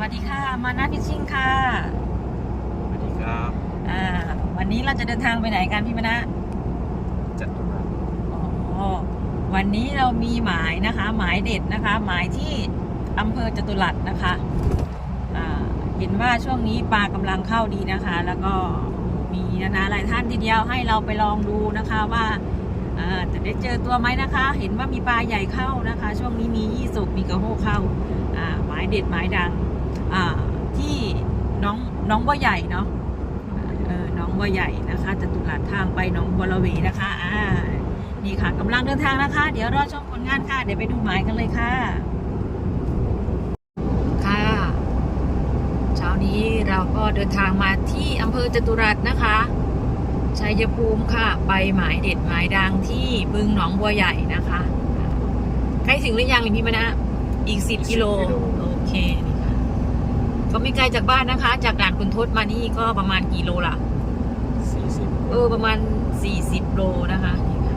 วัสดีค่ะ มานาพิชชิ่งค่ะ สวัสดีครับ อ่า วันนี้เราจะเดินทางไปไหนกันพี่มณะจัตุรัสอ๋อวันนี้เรามีหมายนะคะ หมายเด็ดนะคะ หมายที่อำเภอจตุรัสนะคะ อ่า เห็นว่าช่วงนี้ปลากำลังเข้าดีนะคะ แล้วก็มีนานาหลายท่านทีเดียวให้เราไปลองดูนะคะว่าอ่าจะได้เจอตัวไหมนะคะ เห็นว่ามีปลาใหญ่เข้านะคะ ช่วงนี้มียี่สุกมีกระโหเข้าอ่าหมายเด็ดหมายดังอ่า ที่น้องน้องบัวใหญ่เนาะเออน้องบัวใหญ่นะคะจตุรัสทางไปหน้องบัวระเวนะคะอ่านี่ค่ะกำลังเดินทางนะคะ เดี๋ยวรอชมผลงานค่ะ เดี๋ยวไปดูหมายกันเลยค่ะ ค่ะเช้านี้เราก็เดินทางมาที่อำเภอจตุรัสนะคะชัยภูมิค่ะ ไปหมายเด็ดหมายดังที่บึงหนองบัวใหญ่นะคะ ใกล้ถึงหรือยังพี่มณะอีกสิบกิโล โอเคนี่ค่ะ ก็ไม่ไกลจากบ้านนะคะ จากด่านคุณทศมานี่ก็ประมาณกี่โลล่ะสี่สิบเออประมาณ40โลนะคะนี่ค่ะ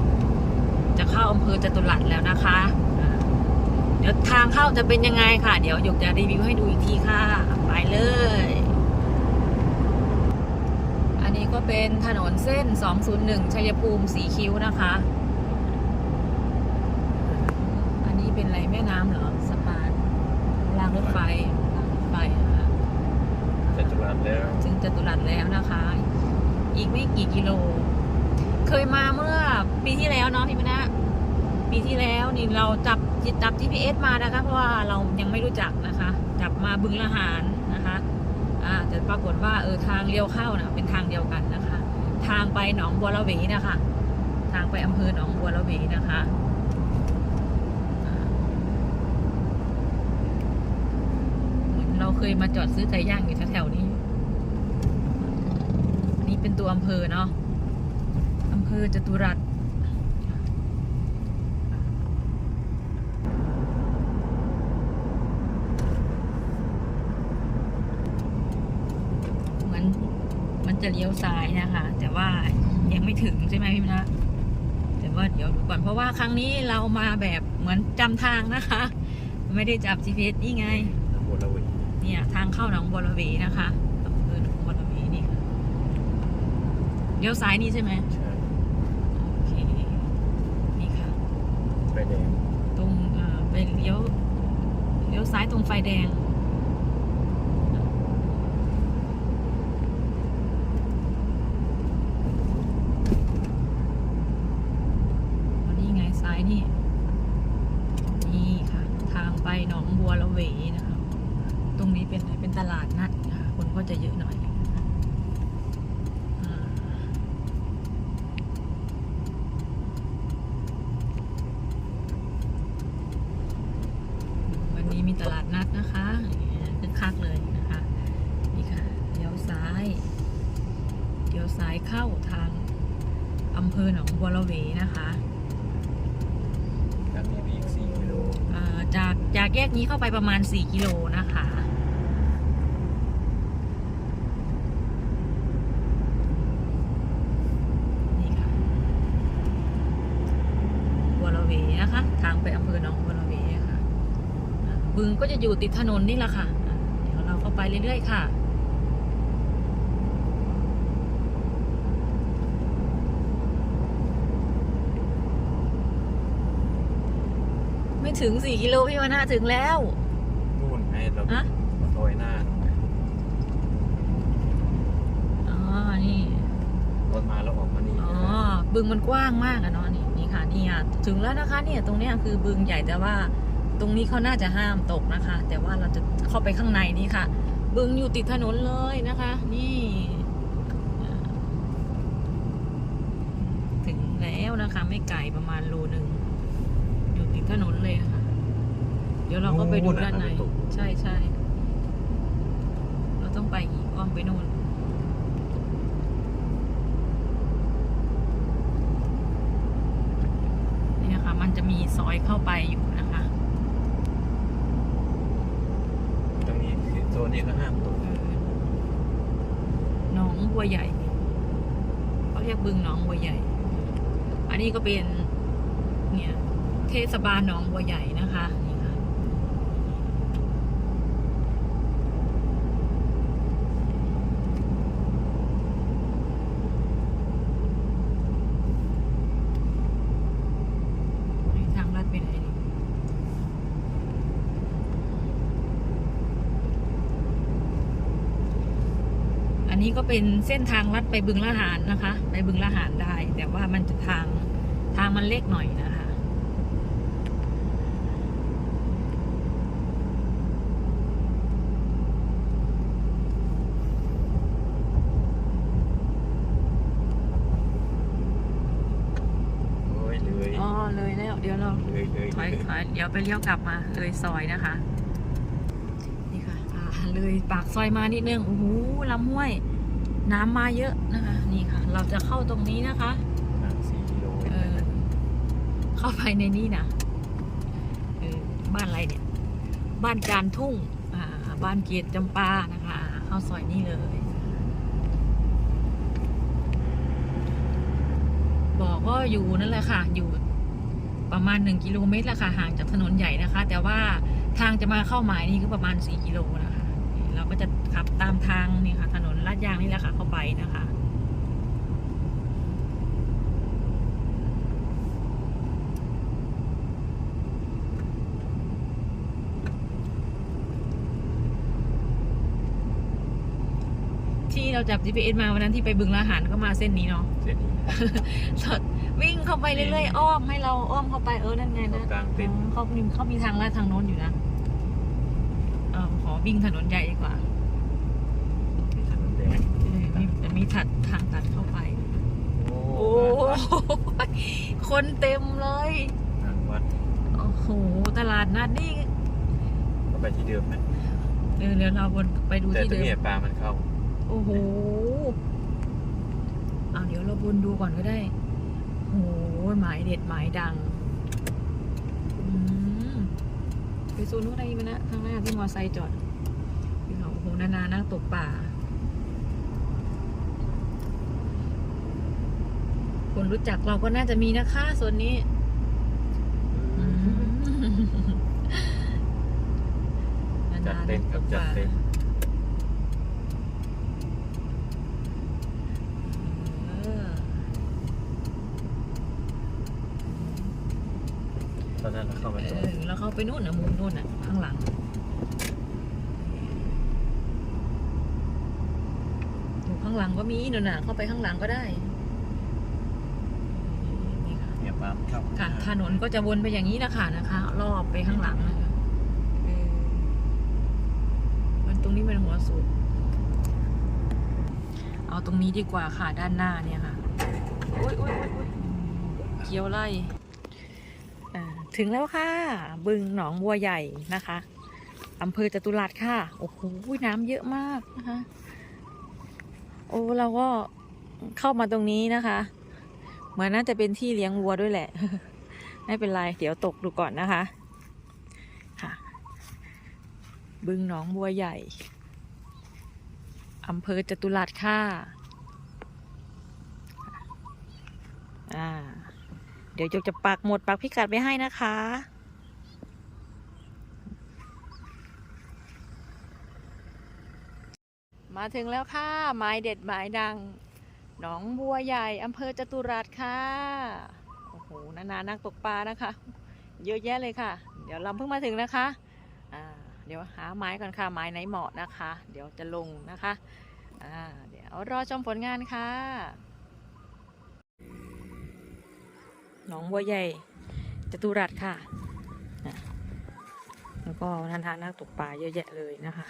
จะเข้าอำเภอจตุรัสแล้วนะคะอ่าเดี๋ยวทางเข้าจะเป็นยังไงค่ะ เดี๋ยวหยกจะรีวิวให้ดูอีกทีค่ะ ไปเลย อันนี้ก็เป็นถนนเส้น 201 ชัยภูมิสีคิ้วนะคะ อันนี้เป็นอะไรแม่น้ำเหรอ สะพานรางรถไฟรางรถไฟนะคะ จตุรัสแล้ว ถึงจตุรัสแล้วนะคะ อีกไม่กี่กิโล เคยมาเมื่อปีที่แล้วเนาะพี่มณะปีที่แล้วนี่เราจับจับ GPS มานะคะ เพราะว่าเรายังไม่รู้จักนะคะ จับมาบึงละหารนะคะอ่าแต่ปรากฏว่าเออทางเลี้ยวเข้านะเป็นทางเดียวกันนะคะ ทางไปหนองบัวระเวนะคะ ทางไปอำเภอหนองบัวระเวนะคะอ่า เหมือนเราเคยมาจอดซื้อไก่ย่างอยู่แถวๆนี้ อันนี้เป็นตัวอำเภอเนาะอำเภอจตุรัสเหมือนมันจะเลี้ยวซ้ายนะคะ แต่ว่ายังไม่ถึงใช่ไหมพี่นะแต่ว่าเดี๋ยวดูก่อนเพราะว่าครั้งนี้เรามาแบบเหมือนจำทางนะคะ ไม่ได้จับ GPS นี่ไงบัวระเเนี่ยทางเข้าหนองบัวระเวนะคะอำเภอหนองบัวระเวนี่ค่ะเลี้ยวซ้ายนี่ใช่ไหมใช่โอเคนี่ค่ะไฟแดงตรงเอ่อไปเลี้ยวเลี้ยวซ้ายตรงไฟแดง วันนี้ไงซ้ายนี่ นี่ค่ะ ทางไปหนองบัวละเวนะคะ ตรงนี้เป็นอะไรเป็นตลาดนัด นะคะคนก็จะเยอะหน่อยนะคะอ่าวันนี้มีตลาดนัดนะคะคึกคักเลยนะคะ นี่ค่ะเลี้ยวซ้ายเลี้ยวซ้ายเข้าทางอำเภอหนองบัวละเวนะคะจากนี้ไปอีกสี่กิโลเอ่อจากจากแยกนี้เข้าไปประมาณ 4 กิโลนะคะ นี่ค่ะบั วระเวนะคะ ทางไปอำเภอหนองบัวระเวค่ะอะบึงก็จะอยู่ติดถนนนี่แหละค่ะอะ เดี๋ยวเราก็ไปเรื่อยๆค่ะไม่ถึง4กิโลพี่วานาถึงแล้วนู่นให้เราฮะลอยหน้านู่นไงอ๋อ นี่รถมาแล้วออกมานี่ อ๋อ บึงมันกว้างมากอะเนาะนี่นี่ ค่ะนี่อะถึงแล้วนะคะเนี่ยตรงเนี้ยคือบึงใหญ่แต่ว่าตรงนี้เขาน่าจะห้ามตกนะคะ แต่ว่าเราจะเข้าไปข้างในนี่ค่ะ บึงอยู่ติดถนนเลยนะคะ นี่อ่าถึงแล้วนะคะ ไม่ไกลประมาณโลหนึ่งอยู่ติดถนนเลยค่ะ เดี๋ยวเราก็ไปดูด้านใน ใช่ใช่เราต้องไปอีกอ้อมไปโน่นนี่นะคะ มันจะมี ซอยเข้าไปอยู่นะคะ ตรงนี้คือโซนนี้ก็ห้ามตกเออหนองบัวใหญ่เขาเรียกบึงหนองบัวใหญ่ อันนี้ก็เป็นเนี่ยเทศบาลหนองบัวใหญ่นะคะนี่ค่ะ อั นนี้ก็เป็นเส้นทางลัดไปบึงละหารนะคะ ไปบึงละหารได้ แต่ว่ามันจะทางทางมันเล็กหน่อยนะคะ โอ้ยเลยอ๋อ เลยแล้ว เดี๋ยวเราเลยเลยถอยถอยเดี๋ยวไปเลี้ยวกลับมาเลยซอยนะคะ นี่ค่ะอ่าเลยปากซอยมานิดนึง โอ้โหลำห้วย น้ำมาเยอะนะคะ นี่ค่ะ เราจะเข้าตรงนี้นะคะห่างสี่กิโลเมเอตรอเข้าไปในนี้นะเออบ้านอะไรเนี่ย บ้านจานทุ่ง อ่า บ้านเกียรติจำปานะคะ เข้าซอยนี้เลย บอกก็อยู่นั่นแหละค่ะ อยู่ประมาณหนึ่งกิโลเมตรละค่ะ ห่างจากถนนใหญ่นะคะ แต่ว่าทางจะมาเข้าหมายนี่ก็ประมาณสี่กิโลนะคะนี่เราก็จะ ขับตามทางนี่ค่ะ ถนนลาดยางนี่แหละค่ะ เข้าไปนะคะที่เราจับ GPS มาวันนั้นที่ไปบึงละหารก็มาเส้นนี้เนาะเสร็จนี้ สดวิ่งเข้าไปเรื่อยๆ อ้อมให้เราอ้อมเข้าไปเออ นั่นไงนะเข้ากลางเต็นท์อ๋อเขามีเขามีทางลาดทางโน้นอยู่นะเออขอวิ่งถนนใหญ่ดีกว่า มีถนนแดง เออ มีจะมีถัดทางตัดเข้าไปโอ้โอ้ยคนเต็มเลย ทางวัดโอ้โห ตลาดนัดนี่ก็ไปที่เดิมนะเดี๋ยวเดี๋ยวเราวนไปดูแต่ที่ตรงเดิมนี้ปลามันเข้า โอ้โหเอาเดี๋ยวเราวนดูก่อนก็ได้ โอ้โห หมายเด็ดหมายดัง อืม ไปโซนนู้นได้ไหมนะ ข้างหน้าที่มอไซค์จอดพี่เขาโอ้โห นานานั่งตกป่า คน รู้จักเราก็น่าจะมีนะคะโซนนี้อืมจัดเต็มครับจัดเต็มเออตอนนั้นเราเข้ามาเอตรงอแล้วเข้าไปนู่นนะมุมนู่นน่ะข้างหลังอยู่ข้างหลังก็มีนู่นน่ะเข้าไปข้างหลังก็ได้นี่ค่ะเนี่ย ปลามันเข้าค่ะ ถนนก็จะวนไปอย่างนี้นะคะนะคะ รอบไปข้างหลังนะคะเออมันตรงนี้มันหัวสุด เอาตรงนี้ดีกว่าค่ะด้านหน้าเนี่ยค่ะโอ้ยโอ้ยโอ๊ยโอ๊ยเกียวไล่อ่าถึงแล้วค่ะ บึงหนองบัวใหญ่นะคะอำเภอจตุรัสค่ะ โอ้โห น้ำเยอะมากนะคะ โอ้เราก็เข้ามาตรงนี้นะคะ เหมือนน่าจะเป็นที่เลี้ยงวัวด้วยแหละ ไม่เป็นไร เดี๋ยวตกดูก่อนนะคะ ค่ะ บึงหนองบัวใหญ่อำเภอจตุรัสค่ะอ่า เดี๋ยวยกจะปักหมดปักพิกัดไปให้นะคะมาถึงแล้วค่ะ ไม้เด็ดไม้ดัง หนองบัวใหญ่อำเภอจตุรัสค่ะโอ้โหนานานักตกปลานะคะ เยอะแยะเลยค่ะ เดี๋ยวเราเพิ่งมาถึงนะคะเดี๋ยวหาไม้ก่อนค่ะไม้ไหนเหมาะนะคะ เดี๋ยวจะลงนะคะเดี๋ยวรอชมผลงานค่ะหนองบัวใหญ่จตุรัสค่ะอะแล้วก็นานานักตกปลาเยอะแยะเลยนะคะ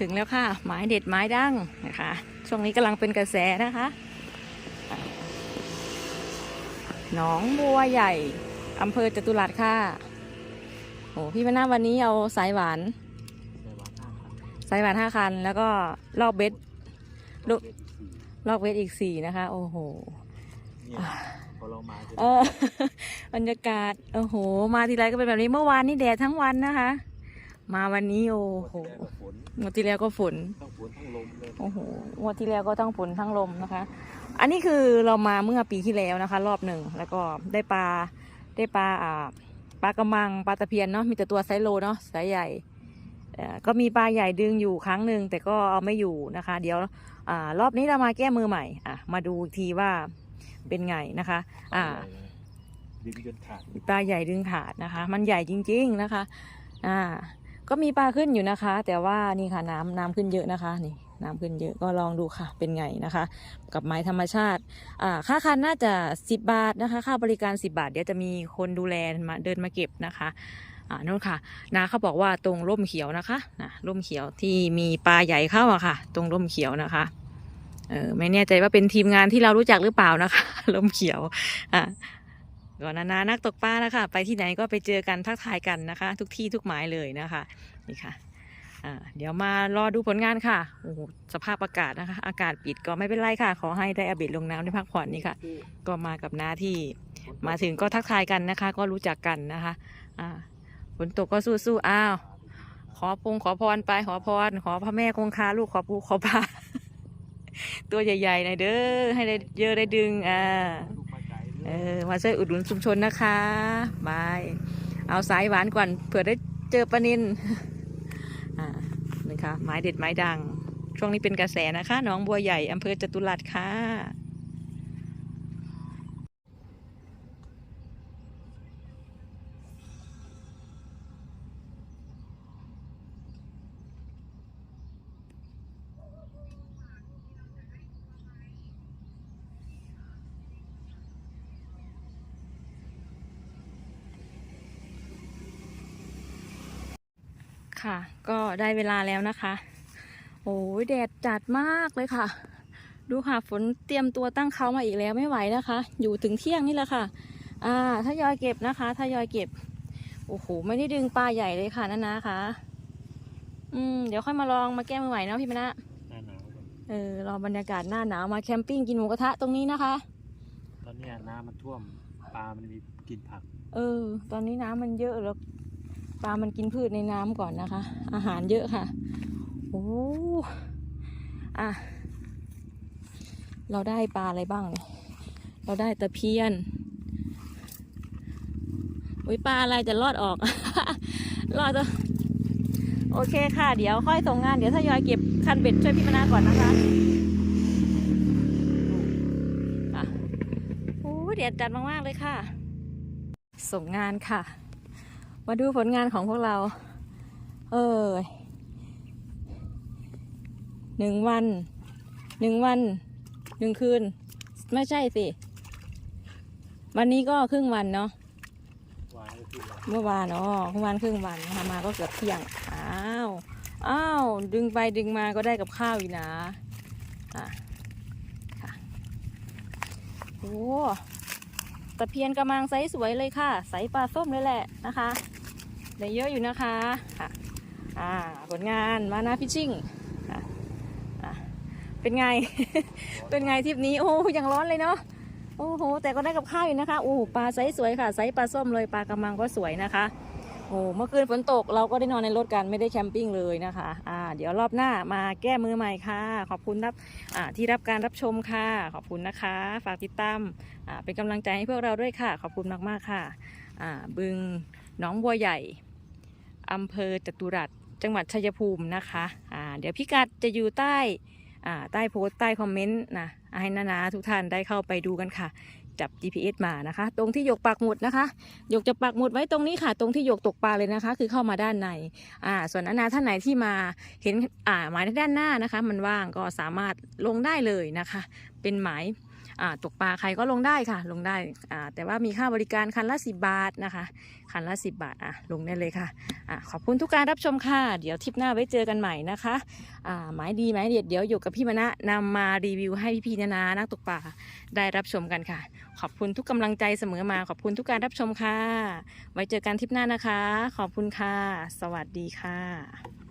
ถึงแล้วค่ะ ไม้เด็ดไม้ดั้งนะคะ ช่วงนี้กำลังเป็นกระแสนะคะหนองบัวใหญ่อำเภอจตุรัสค่ะโอ้พี่มานาวันนี้เอาสายหวาน สายหวานห้าคัน แล้วก็ลอกเบ็ดลูกลอกเบ็ดอีกสี่นะคะ โอ้โหเนี่ยพอเรามาจะเออบรรยากาศ โอ้โห มาทีไรก็เป็นแบบนี้เมื่อวานนี่แดดทั้งวันนะคะ มาวันนี้โอ้โหฝนงวดที่แล้วก็ฝนต้องฝนต้องลมเลยโอ้โหงวดที่แล้วก็ทั้งฝนทั้งลมนะคะ อันนี้คือเรามาเมื่อปีที่แล้วนะคะ รอบหนึ่งแล้วก็ได้ปลาได้ปลาอ่าปลากระมังปลาตะเพียนเนาะมีแต่ตัวไซส์โลเนาะไซส์ใหญ่เอ่อก็มีปลาใหญ่ดึงอยู่ครั้งหนึ่งแต่ก็เอาไม่อยู่นะคะ เดี๋ยวอ่ารอบนี้เรามาแก้มือใหม่อะมาดูอีกทีว่าเป็นไงนะคะ อ่าดึงจนขาดปลาใหญ่ดึงขาดนะคะ มันใหญ่จริง ๆนะคะ อ่า ก็มีปลาขึ้นอยู่นะคะ แต่ว่านี่ค่ะน้ำน้ำขึ้นเยอะนะคะนี่น้ำขึ้นเยอะก็ลองดูค่ะ เป็นไงนะคะ กับไม้ธรรมชาติอ่าค่าคันน่าจะ 10 บาทนะคะ ค่าบริการ 10 บาท เดี๋ยวจะมีคนดูแลมาเดินมาเก็บนะคะอ่านู่นค่ะนาเขาบอกว่าตรงร่มเขียวนะคะนะร่มเขียวที่มีปลาใหญ่เข้าอะค่ะ ตรงร่มเขียวนะคะเออไม่แน่ใจว่าเป็นทีมงานที่เรารู้จักหรือเปล่านะคะ ร่มเขียวอะ ก่อนนานานักตกปลานะค่ะ ไปที่ไหนก็ไปเจอกันทักทายกันนะคะ ทุกที่ทุกหมายเลยนะคะนี่ค่ะเดี๋ยวมารอดูผลงานค่ะโอ้โหสภาพอากาศนะคะ อากาศปิดก็ไม่เป็นไรค่ะ ขอให้ได้อาบิดลงน้ำได้พักผ่อนนี่ค่ะ ก็มากับน้าที่มาถึงก็ทักทายกันนะคะ ก็รู้จักกันนะคะฝนตกก็สู้ๆอ้าว ขอพงขอพรไปขอพร ขอพระแม่คงคาลูกขอปูขอพาตัวใหญ่ๆหน่อยเด้อให้ได้เยอะได้ดึงอ่า ออมาช่วยอุดหนุนชุมชนนะคะบายเอาสายหวานก่อนเผื่อได้เจอปลานินอ่านี่ค่ะไม้เด็ดไม้ดัง ช่วงนี้เป็นกระแสนะคะหนองบัวใหญ่อำเภอจตุรัสค่ะ ก็ ได้เวลาแล้วนะคะ โอ้ยแดดจัดมากเลยค่ะ ดูค่ะฝนเตรียมตัวตั้งเขามาอีกแล้วไม่ไหวนะคะ อยู่ถึงเที่ยงนี่แหละค่ะ อ่าทยอยเก็บนะคะทยอยเก็บ โอ้โหไม่ได้ดึงปลาใหญ่เลยค่ะนั่นนะคะ อืมเดี๋ยวค่อยมาลองมาแก้มือใหม่เนาะพี่มณะหน้าหนาวก่อนเออรอบรรยากาศหน้าหนาวมาแคมปิ้งกินหมูกระทะตรงนี้นะคะ ตอนเนี้ยน้ำมันท่วมปลามันมีกินผัก เออ ตอนนี้น้ำมันเยอะแล้ว ปลามันกินพืชในน้ำก่อนนะคะ อาหารเยอะค่ะ โอ้อะเราได้ปลาอะไรบ้างเนี่ยเราได้ตะเพียนอุ้ยปลาอะไรจะรอดออก รอดตัวโอเคค่ะ เดี๋ยวค่อยส่งงาน เดี๋ยวทยอยเก็บคันเบ็ดช่วยพี่มนาก่อนนะคะอะโอ้เดี๋ยวจัดมากๆเลยค่ะ ส่งงานค่ะ มาดูผลงานของพวกเรา เออหนึ่งวัน หนึ่งวัน หนึ่งคืน ไม่ใช่สิ วันนี้ก็ครึ่งวันเนาะเมื่อวานอ๋อเมื่อวานครึ่งวันนะคะมาก็เกือบเที่ยง อ้าว อ้าว ดึงไปดึงมาก็ได้กับข้าวอีกนะ อะ ค่ะโอ้ตะเพียนกำลังไซส์สวยเลยค่ะไซส์ปลาส้มเลยแหละนะคะ ได้เยอะอยู่นะคะค่ะอ่าผลงานมานาพิชชิ่งค่ะอะเป็นไง เป็นไงทริปนี้โอ้ยังร้อนเลยเนาะโอ้โห แต่ก็ได้กับข้าวอยู่นะคะโอ้ปลาไซส์สวยค่ะไซส์ปลาส้มเลยปลากระมังก็สวยนะคะโอ้เมื่อคืนฝนตกเราก็ได้นอนในรถกันไม่ได้แคมปิ้งเลยนะคะอ่าเดี๋ยวรอบหน้ามาแก้มือใหม่ค่ะ ขอบคุณรับอ่าที่รับการรับชมค่ะ ขอบคุณนะคะ ฝากติดตามอ่าเป็นกำลังใจให้พวกเราด้วยค่ะ ขอบคุณมากๆค่ะอ่าบึงหนองบัวใหญ่ อำเภอจตุรัสจังหวัดชัยภูมินะคะอ่าเดี๋ยวพิกัดจะอยู่ใต้อ่าใต้โพสต์ใต้คอมเมนต์นะให้นานาทุกท่านได้เข้าไปดูกันค่ะ จับ GPS มานะคะ ตรงที่หยกปักหมุดนะคะหยกจะปักหมุดไว้ตรงนี้ค่ะ ตรงที่หยกตกปลาเลยนะคะ คือเข้ามาด้านในอ่าส่วนนานาท่านไหนที่มาเห็นอ่าหมายด้านหน้านะคะ มันว่างก็สามารถลงได้เลยนะคะ เป็นหมาย ตกปลาใครก็ลงได้ค่ะ ลงได้แต่ว่ามีค่าบริการคันละสิบาทนะคะ คันละสิบาทอะลงได้เลยค่ะอะขอบคุณทุกการรับชมค่ะ เดี๋ยวทริปหน้าไว้เจอกันใหม่นะคะหมายดีหมายเด็ดเดี๋ยวอยู่กับพี่มณะนำมารีวิวให้พี่ๆนานานักตกปลาได้รับชมกันค่ะ ขอบคุณทุกกำลังใจเสมอมาขอบคุณทุกการรับชมค่ะ ไว้เจอกันทริปหน้านะคะ ขอบคุณค่ะ สวัสดีค่ะ